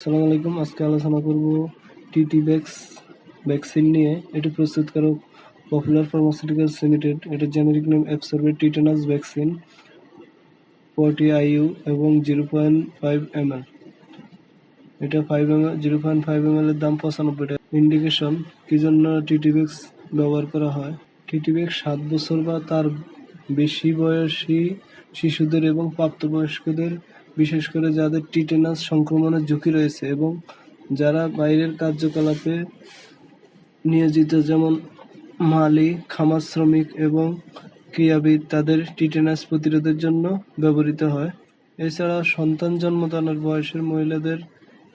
আসসালামু আলাইকুম। আজকে আলোচনা করব টিটি ভ্যাক্স ভ্যাকসিন নিয়ে। এটি প্রস্তুতকারক পপুলার ফার্মাসিউটিক্যালস লিমিটেড এটার generic name adsorbed tetanus vaccine forty IU এবং জিরো পয়েন্ট ফাইভ এম এটা five M zero point five M এর দাম পঁচানব্বই টাকা। ইন্ডিকেশন কি জন্য টিটি ভ্যাক্স ব্যবহার করা হয়? টিটি ভ্যাক্স সাত বছর বা তার বেশি বয়সী শিশুদের এবং প্রাপ্তবয়স্কদের বিশেষ করে যাদের টিটেনাস সংক্রমণের ঝুঁকি রয়েছে এবং যারা বাইরের কার্যকলাপে নিয়োজিত, যেমন মালি, খামার শ্রমিক এবং ক্রীড়াবিদ, তাদের টিটেনাস প্রতিরোধের জন্য ব্যবহৃত হয়। এছাড়াও সন্তান জন্মদানের বয়সের মহিলাদের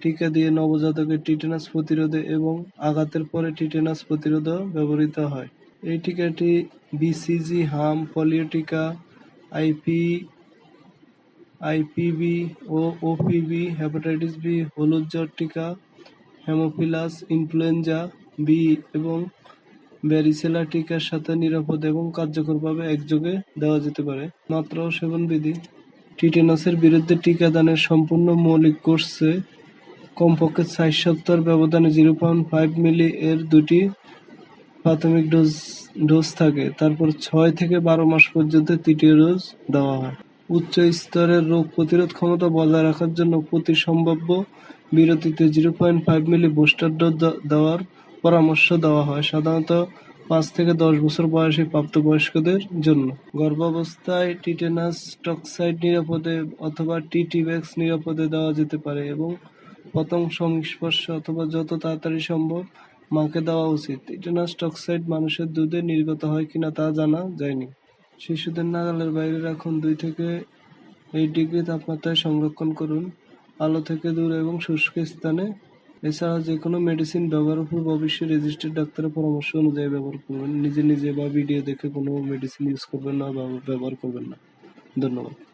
টিকা দিয়ে নবজাতকের টিটেনাস প্রতিরোধে এবং আঘাতের পরে টিটেনাস প্রতিরোধেও ব্যবহৃত হয়। এই টিকাটি বিসিজি, হাম, পোলিও টিকা, আইপি আইপিবি ও ওপিবি, হেপাটাইটিস বি, হলুদ জ্বর টিকা, হেমোফিলাস, ইনফ্লুয়েঞ্জা বি এবং ব্যারিসেলা টিকার সাথে নিরাপদ এবং কার্যকরভাবে একযোগে দেওয়া যেতে পারে। মাত্রা ও সেবনবিধি। টিটেনাসের বিরুদ্ধে টিকাদানের সম্পূর্ণ মৌলিক কোর্সে কমপক্ষে ষাট সপ্তাহের ব্যবধানে জিরো পয়েন্ট ফাইভ মিলি এর দুটি প্রাথমিক ডোজ ডোজ থাকে। তারপর ছয় থেকে বারো মাস পর্যন্ত তৃতীয় ডোজ দেওয়া হয়। উচ্চ স্তরের রোগ প্রতিরোধ ক্ষমতা বজায় রাখার জন্য প্রতি সম্ভাব্য বিরতিতে zero point five milli booster dose দেওয়ার পরামর্শ দেওয়া হয়, সাধারণত পাঁচ থেকে দশ বছর বয়সী প্রাপ্তবয়স্কদের জন্য। গর্ভাবস্থায় টিটেনাস টক্সাইড নিরাপদে অথবা টিটিভ্যাক্স নিরাপদে দেওয়া যেতে পারে এবং প্রথম সংস্পর্শ অথবা যত তাড়াতাড়ি সম্ভব মাকে দেওয়া উচিত। টিটেনাস টক্সাইড মানুষের দুধে নির্গত হয় কিনা তা জানা যায়নি। শিশুদের নাগালের বাইরে রাখুন। দুই থেকে এই ডিগ্রি তাপমাত্রায় সংরক্ষণ করুন। আলো থেকে দূর এবং শুষ্ক স্থানে। এছাড়া যে কোনো মেডিসিন ব্যবহারের পূর্ব অবশ্যই রেজিস্টার্ড ডাক্তারের পরামর্শ অনুযায়ী ব্যবহার করবেন। নিজে নিজে বা ভিডিও দেখে কোনো মেডিসিন ইউজ করবেন না বা ব্যবহার করবেন না। ধন্যবাদ।